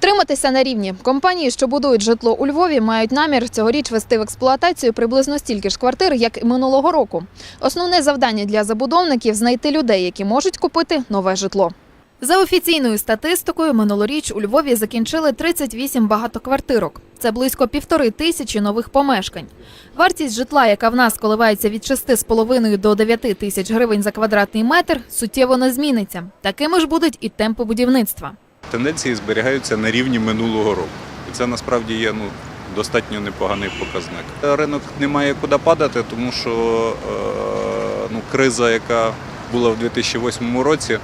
Втриматися на рівні компанії, що будують житло у Львові, мають намір цьогоріч вести в експлуатацію приблизно стільки ж квартир, як і минулого року. Основне завдання для забудовників знайти людей, які можуть купити нове житло. За офіційною статистикою, минулоріч у Львові закінчили 38 багатоквартирок. Це близько півтори тисячі нових помешкань. Вартість житла, яка в нас коливається від 6,5 до 9 тисяч гривень за квадратний метр, суттєво не зміниться. Такими ж будуть і темпи будівництва. Тенденції зберігаються на рівні минулого року. І це насправді є ну, достатньо непоганий показник. Ринок не має куди падати, тому що е, ну, криза, яка була в 2008 році,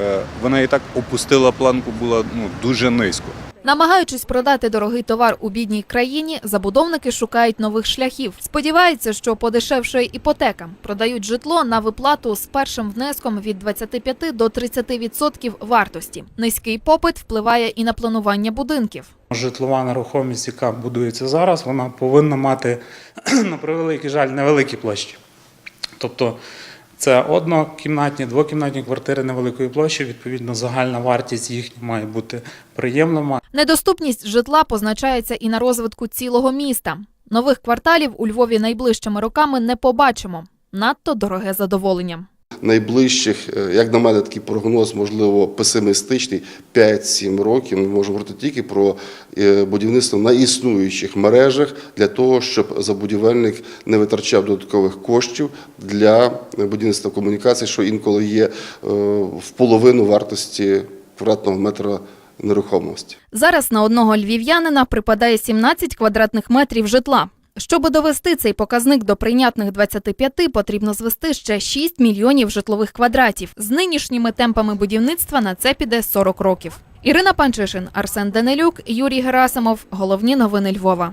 е, вона і так опустила планку, була ну, дуже низько. Намагаючись продати дорогий товар у бідній країні, забудовники шукають нових шляхів. Сподіваються, що подешевшує іпотека. Продають житло на виплату з першим внеском від 25 до 30% вартості. Низький попит впливає і на планування будинків. Житлова нерухомість, яка будується зараз, вона повинна мати, на превеликий жаль, невеликі площі. Тобто це однокімнатні, двокімнатні квартири невеликої площі, відповідно, загальна вартість їхня має бути приємна, Недоступність житла позначається і на розвитку цілого міста. Нових кварталів у Львові найближчими роками не побачимо. Надто дороге задоволення. Найближчих, е, як на мене, такий прогноз, можливо, песимістичний 5-7 років. Ми можемо говорити тільки про е, будівництво на існуючих мережах для того, щоб забудівельник не витрачав додаткових коштів для будівництва комунікацій, що інколи є е, в половину вартості квадратного метра нерухомості. Зараз на одного львів'янина припадає 17 квадратних метрів житла. Щоб довести цей показник до прийнятних 25, потрібно звести ще 6 мільйонів житлових квадратів. З нинішніми темпами будівництва на це піде 40 років. Ірина Панчишин, Арсен Данилюк, Юрій Герасимов. Головні новини Львова.